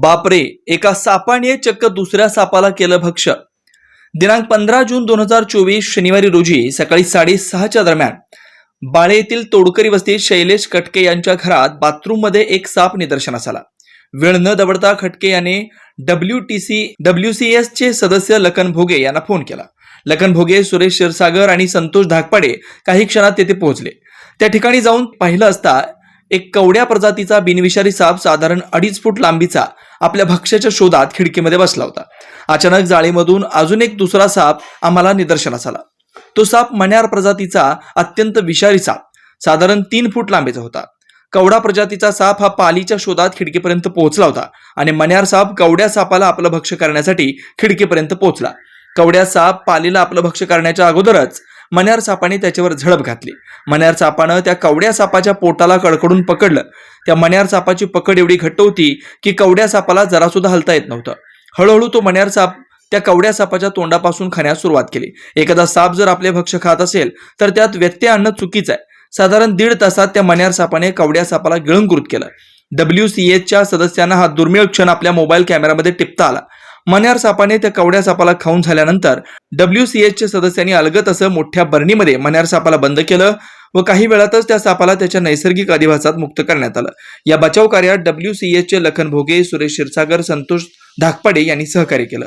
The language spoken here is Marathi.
बापरे एका सापाने चक्क दुसऱ्या सापाला केलं भक्ष दिनांक पंधरा जून दोन हजार चोवीस शनिवारी रोजी सकाळी साडेसहाच्या दरम्यान बाळे येथील तोडकरी वस्तीत शैलेश खटके यांच्या घरात बाथरूममध्ये एक साप निदर्शनास आला. वेळ न दबडता खटके याने W T C W C S चे सदस्य लखन भोगे यांना फोन केला. लखन भोगे सुरेश क्षीरसागर आणि संतोष धाकपाडे काही क्षणात तेथे पोहोचले. त्या ठिकाणी जाऊन पाहिलं असता एक कवड्या प्रजातीचा बिनविषारी साप साधारण अडीच फूट लांबीचा आपल्या भक्ष्याच्या शोधात खिडकीमध्ये बसला होता. अचानक जाळीमधून अजून एक दुसरा साप आम्हाला निदर्शनास आला. तो साप मण्यार प्रजातीचा अत्यंत विषारी साप साधारण तीन फूट लांबीचा होता. कवडा प्रजातीचा साप हा पालीच्या शोधात खिडकीपर्यंत पोहोचला होता आणि मण्यार साप कवड्या सापाला आपलं भक्ष्य करण्यासाठी खिडकीपर्यंत पोहोचला. कवड्या साप पालीला आपलं भक्ष्य करण्याच्या अगोदरच मण्यार सापाने त्याच्यावर झडप घातली. मण्यार सापानं त्या कवड्या सापाच्या पोटाला कडकडून पकडलं. त्या मण्यार सापाची पकड एवढी घट्ट होती की कवड्या सापाला जरासुद्धा हलता येत नव्हतं. हळूहळू तो मण्यार साप त्या कवड्या सापाच्या तोंडापासून खाण्यास सुरुवात केली. एखादा साप जर आपले भक्ष्य खात असेल तर त्यात व्यत्यय आणणं चुकीचं आहे. साधारण दीड तासात त्या मण्यार सापाने कवड्या सापाला गिळंकृत केलं. डब्ल्यू सी एचच्या सदस्यांना हा दुर्मिळ क्षण आपल्या मोबाईल कॅमेरामध्ये टिपता आला. मन्यार सापाने त्या कवड्या सापाला खाऊन झाल्यानंतर डब्ल्यू सी एचच्या सदस्यांनी अलगत असं मोठ्या बरणीमध्ये मन्यार सापाला बंद केलं व काही वेळातच त्या सापाला त्याच्या नैसर्गिक अधिवासात मुक्त करण्यात आलं. या बचाव कार्यात डब्ल्यू सी एचचे लखन भोगे सुरेश क्षीरसागर संतोष धाकपाडे यांनी सहकार्य केलं.